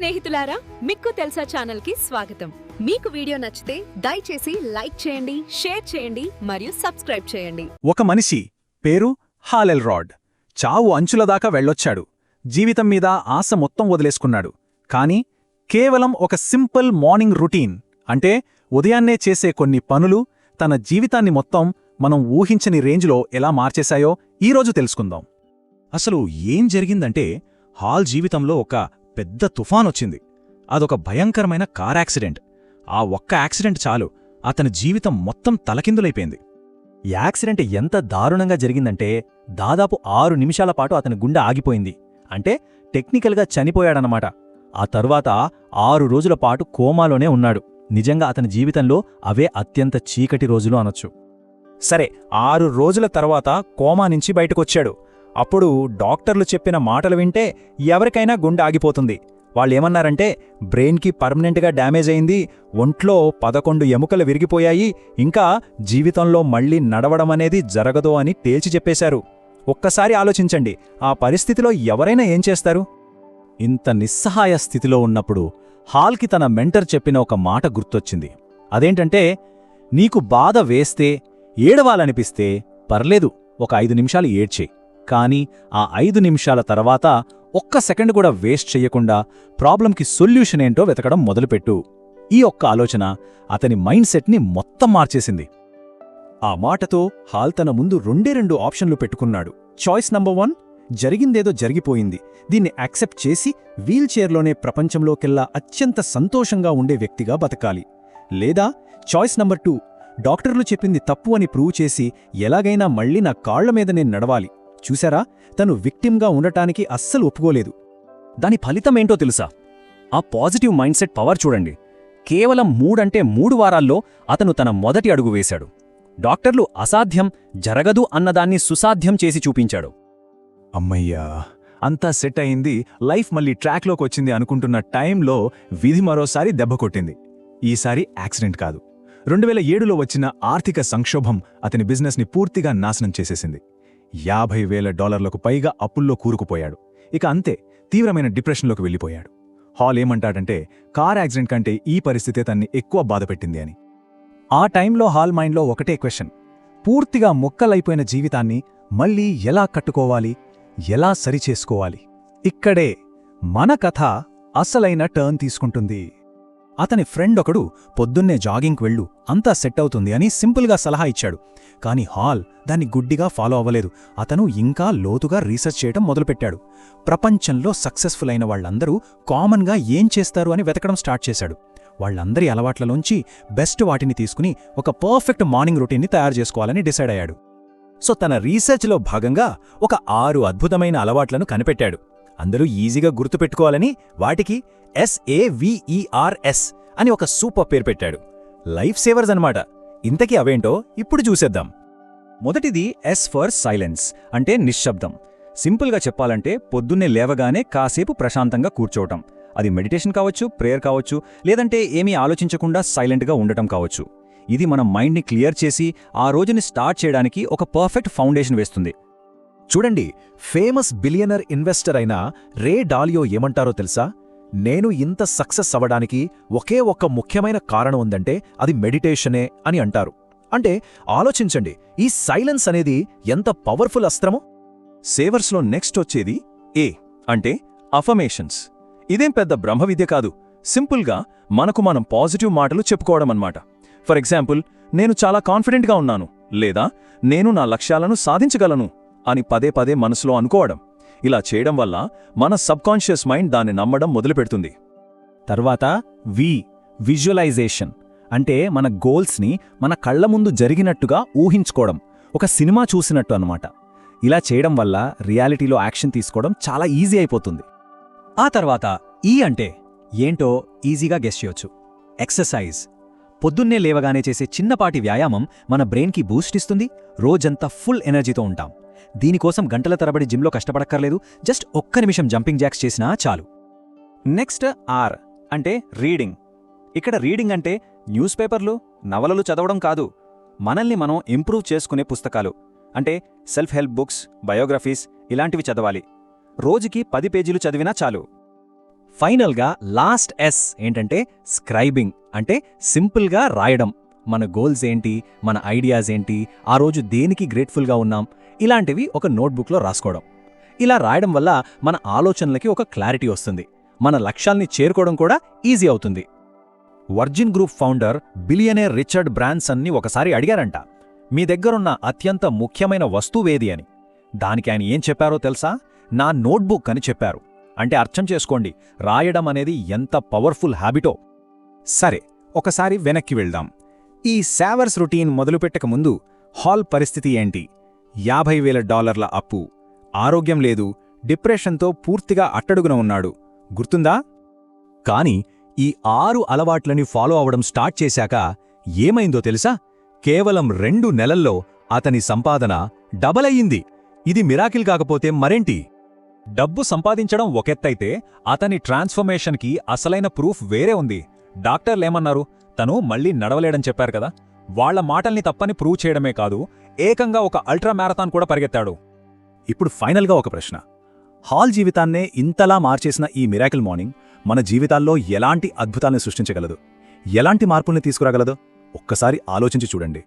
స్నేహితులారా మిక్కు తెలుసా ఛానల్కి స్వాగతం. మీకు వీడియో నచ్చితే దయచేసి లైక్ చేయండి షేర్ చేయండి మరియు సబ్స్క్రైబ్ చేయండి. ఒక మనిషి పేరు హాలెల్ రాడ్ చావు అంచుల దాకా వెళ్ళొచ్చాడు. జీవితం మీద ఆశ మొత్తం వదిలేసుకున్నాడు. కాని కేవలం ఒక సింపుల్ మార్నింగ్ రొటీన్ అంటే ఉదయాన్నే చేసే కొన్ని పనులు తన జీవితాన్ని మొత్తం మనం ఊహించని రేంజ్లో ఎలా మార్చేశాయో ఈరోజు తెలుసుకుందాం. అసలు ఏం జరిగిందంటే హాల్ జీవితంలో ఒక పెద్ద తుఫానొచ్చింది. అదొక భయంకరమైన కార్ యాక్సిడెంట్. ఆ ఒక్క యాక్సిడెంట్ చాలు. అతని జీవితం మొత్తం తలకిందులైపోయింది. యాక్సిడెంట్ ఎంత దారుణంగా జరిగిందంటే దాదాపు ఆరు నిమిషాల పాటు అతని గుండె ఆగిపోయింది. అంటే టెక్నికల్గా చనిపోయాడనమాట ఆ తరువాత ఆరు రోజుల పాటు కోమాలోనే ఉన్నాడు. నిజంగా అతని జీవితంలో అవే అత్యంత చీకటి రోజులు అనొచ్చు. సరే ఆరు రోజుల తర్వాత కోమా నుంచి బయటకొచ్చాడు. అప్పుడు డాక్టర్లు చెప్పిన మాటలు వింటే ఎవరికైనా గుండె ఆగిపోతుంది. వాళ్ళేమన్నారంటే బ్రెయిన్కి పర్మనెంట్గా డ్యామేజ్ అయింది ఒంట్లో పదకొండు ఎముకలు విరిగిపోయాయి ఇంకా జీవితంలో మళ్ళీ నడవడం అనేది జరగదు అని తేల్చి చెప్పేశారు. ఒక్కసారి ఆలోచించండి ఆ పరిస్థితిలో ఎవరైనా ఏం చేస్తారు? ఇంత నిస్సహాయ స్థితిలో ఉన్నప్పుడు హాల్కి తన మెంటర్ చెప్పిన ఒక మాట గుర్తొచ్చింది. అదేంటంటే నీకు బాధ వేస్తే ఏడవాలనిపిస్తే పర్లేదు ఒక ఐదు నిమిషాలు ఏడ్చేయి. కానీ ఆ ఐదు నిమిషాల తర్వాత ఒక్క సెకండ్ కూడా వేస్ట్ చెయ్యకుండా ప్రాబ్లంకి సొల్యూషన్ ఏంటో వెతకడం మొదలుపెట్టు. ఈ ఒక్క ఆలోచన అతని మైండ్ సెట్ని మొత్తం మార్చేసింది. ఆ మాటతో హాల్ తన ముందు రెండే రెండు ఆప్షన్లు పెట్టుకున్నాడు. చాయిస్ నంబర్ వన్ జరిగిందేదో జరిగిపోయింది. దీన్ని యాక్సెప్ట్ చేసి వీల్చైర్లోనే ప్రపంచంలోకెల్లా అత్యంత సంతోషంగా ఉండే వ్యక్తిగా బతకాలి. లేదా చాయిస్ నంబర్ టూ డాక్టర్లు చెప్పింది తప్పు అని ప్రూవ్ చేసి ఎలాగైనా మళ్ళీ నా కాళ్ళ మీద నేను నడవాలి. చూశారా? తను విక్టిమ్గా ఉండటానికి అస్సలు ఒప్పుకోలేదు. దాని ఫలితమేంటో తెలుసా? ఆ పాజిటివ్ మైండ్ సెట్ పవర్ చూడండి. కేవలం మూడంటే మూడు వారాల్లో అతను తన మొదటి అడుగు వేశాడు. డాక్టర్లు అసాధ్యం జరగదు అన్నదాన్ని సుసాధ్యం చేసి చూపించాడు. అమ్మయ్యా అంతా సెట్ అయింది లైఫ్ మళ్ళీ ట్రాక్లోకి వచ్చింది అనుకుంటున్న టైంలో విధి మరోసారి దెబ్బ కొట్టింది. ఈసారి యాక్సిడెంట్ కాదు. రెండు వేల ఏడులో వచ్చిన ఆర్థిక సంక్షోభం అతని బిజినెస్ని పూర్తిగా నాశనం చేసేసింది. యాభై వేల డాలర్లకు పైగా అప్పుల్లో కూరుకుపోయాడు. ఇక అంతే తీవ్రమైన డిప్రెషన్లోకి వెళ్ళిపోయాడు. హాల్ ఏమంటాడంటే కార్ యాక్సిడెంట్ కంటే ఈ పరిస్థితే తన్ని ఎక్కువ బాధపెట్టింది అని. ఆ టైంలో హాల్ మైండ్లో ఒకటే క్వశ్చన్. పూర్తిగా మొక్కలైపోయిన జీవితాన్ని మళ్ళీ ఎలా కట్టుకోవాలి? ఎలా సరిచేసుకోవాలి? ఇక్కడే మన కథ అసలైన టర్న్ తీసుకుంటుంది. అతని ఫ్రెండ్ ఒకడు పొద్దున్నే జాగింగ్కి వెళ్ళు అంతా సెట్ అవుతుంది అని సింపుల్గా సలహా ఇచ్చాడు. కాని హాల్ దాన్ని గుడ్డిగా ఫాలో అవ్వలేదు. అతను ఇంకా లోతుగా రీసెర్చ్ చేయటం మొదలుపెట్టాడు. ప్రపంచంలో సక్సెస్ఫుల్ అయిన వాళ్ళందరూ కామన్గా ఏం చేస్తారు అని వెతకడం స్టార్ట్ చేశాడు. వాళ్ళందరి అలవాట్లలోంచి బెస్ట్ వాటిని తీసుకుని ఒక పర్ఫెక్ట్ మార్నింగ్ రొటీన్ని తయారు చేసుకోవాలని డిసైడ్ అయ్యాడు. సో తన రీసెర్చ్లో భాగంగా ఒక ఆరు అద్భుతమైన అలవాట్లను కనిపెట్టాడు. అందరూ ఈజీగా గుర్తుపెట్టుకోవాలని వాటికి ఎస్ఏవిఈఆర్ఎస్ అని ఒక సూపర్ పేరు పెట్టాడు. లైఫ్ సేవర్స్ అన్నమాట. ఇంతకీ అవేంటో ఇప్పుడు చూసేద్దాం. మొదటిది ఎస్ ఫర్ సైలెన్స్ అంటే నిశ్శబ్దం. సింపుల్గా చెప్పాలంటే పొద్దున్నే లేవగానే కాసేపు ప్రశాంతంగా కూర్చోవటం. అది మెడిటేషన్ కావచ్చు ప్రేయర్ కావచ్చు లేదంటే ఏమీ ఆలోచించకుండా సైలెంట్గా ఉండటం కావచ్చు. ఇది మన మైండ్ని క్లియర్ చేసి ఆ రోజుని స్టార్ట్ చేయడానికి ఒక పర్ఫెక్ట్ ఫౌండేషన్ వేస్తుంది. చూడండి ఫేమస్ బిలియనర్ ఇన్వెస్టర్ అయిన రే డాలియో ఏమంటారో తెలుసా? నేను ఇంత సక్సెస్ అవ్వడానికి ఒకే ఒక్క ముఖ్యమైన కారణం ఉందంటే అది మెడిటేషనే అని అంటారు. అంటే ఆలోచించండి ఈ సైలెన్స్ అనేది ఎంత పవర్ఫుల్ అస్త్రమో. సేవర్స్లో నెక్స్ట్ వచ్చేది ఏ అంటే అఫమేషన్స్ ఇదేం పెద్ద బ్రహ్మ విద్య కాదు సింపుల్గా మనకు మనం పాజిటివ్ మాటలు చెప్పుకోవడం అన్నమాట. ఫర్ ఎగ్జాంపుల్ నేను చాలా కాన్ఫిడెంట్గా ఉన్నాను లేదా నేను నా లక్ష్యాలను సాధించగలను అని పదే పదే మనసులో అనుకోవడం. ఇలా చేయడం వల్ల మన సబ్కాన్షియస్ మైండ్ దాన్ని నమ్మడం మొదలుపెడుతుంది. తర్వాత వి విజువలైజేషన్ అంటే మన గోల్స్ని మన కళ్ళ ముందు జరిగినట్టుగా ఊహించుకోవడం. ఒక సినిమా చూసినట్టు అనమాట ఇలా చేయడం వల్ల రియాలిటీలో యాక్షన్ తీసుకోవడం చాలా ఈజీ అయిపోతుంది. ఆ తర్వాత ఈ అంటే ఏంటో ఈజీగా గెస్ చేయొచ్చు. ఎక్సర్సైజ్. పొద్దున్నే లేవగానే చేసే చిన్నపాటి వ్యాయామం మన బ్రెయిన్కి బూస్ట్ ఇస్తుంది. రోజంతా ఫుల్ ఎనర్జీతో ఉంటాం. దీనికోసం గంటల తరబడి జిమ్లో కష్టపడక్కర్లేదు. జస్ట్ ఒక్క నిమిషం జంపింగ్ జాక్స్ చేసినా చాలు. నెక్స్ట్ ఆర్ అంటే రీడింగ్. ఇక్కడ రీడింగ్ అంటే న్యూస్ పేపర్లు నవలలు చదవడం కాదు. మనల్ని మనం ఇంప్రూవ్ చేసుకునే పుస్తకాలు. అంటే సెల్ఫ్ హెల్ప్ బుక్స్ బయోగ్రఫీస్ ఇలాంటివి చదవాలి. రోజుకి పది పేజీలు చదివినా చాలు. ఫైనల్గా లాస్ట్ ఎస్ ఏంటంటే స్క్రైబింగ్. అంటే సింపుల్గా రాయడం. మన గోల్స్ ఏంటి? మన ఐడియాస్ ఏంటి? ఆ రోజు దేనికి గ్రేట్ఫుల్గా ఉన్నాం? ఇలాంటివి ఒక నోట్బుక్లో రాసుకోవడం. ఇలా రాయడం వల్ల మన ఆలోచనలకి ఒక క్లారిటీ వస్తుంది. మన లక్ష్యాల్ని చేరుకోవడం కూడా ఈజీ అవుతుంది. Virgin group founder billionaire Richard బ్రాన్సన్ని ఒకసారి అడిగారంట. మీ దగ్గరున్న అత్యంత ముఖ్యమైన వస్తువేది అని? దానికి ఆయన ఏం చెప్పారో తెలుసా? నా నోట్బుక్ అని చెప్పారు. అంటే అర్థం చేసుకోండి రాయడం అనేది ఎంత పవర్ఫుల్ హ్యాబిటో. సరే ఒకసారి వెనక్కి వెళ్దాం. ఈ శావర్స్ రొటీన్ మొదలుపెట్టక ముందు హాల్ పరిస్థితి ఏంటి? యాభై వేల డాలర్ల అప్పు. ఆరోగ్యం లేదు డిప్రెషన్తో పూర్తిగా అట్టడుగున ఉన్నాడు. గుర్తుందా? కాని ఈ ఆరు అలవాట్లని ఫాలో అవడం స్టార్ట్ చేశాక ఏమైందో తెలుసా? కేవలం రెండు నెలల్లో అతని సంపాదన డబల్ అయ్యింది ఇది మిరాకిల్ కాకపోతే మరేంటి? డబ్బు సంపాదించడం ఒకెత్తైతే అతని ట్రాన్స్ఫర్మేషన్కి అసలైన ప్రూఫ్ వేరే ఉంది. డాక్టర్లేమన్నారు తను మళ్ళీ నడవలేడని చెప్పారు కదా. వాళ్ళ మాటల్ని తప్పని ప్రూవ్ చేయడమే కాదు ఏకంగా ఒక అల్ట్రా మ్యారథాన్ కూడా పరిగెత్తాడు. ఇప్పుడు ఫైనల్గా ఒక ప్రశ్న. హాల్ జీవితాన్నే ఇంతలా మార్చేసిన ఈ మిరాకిల్ మార్నింగ్ మన జీవితాల్లో ఎలాంటి అద్భుతాల్ని సృష్టించగలదు? ఎలాంటి మార్పుల్ని తీసుకురాగలదు? ఒక్కసారి ఆలోచించి చూడండి.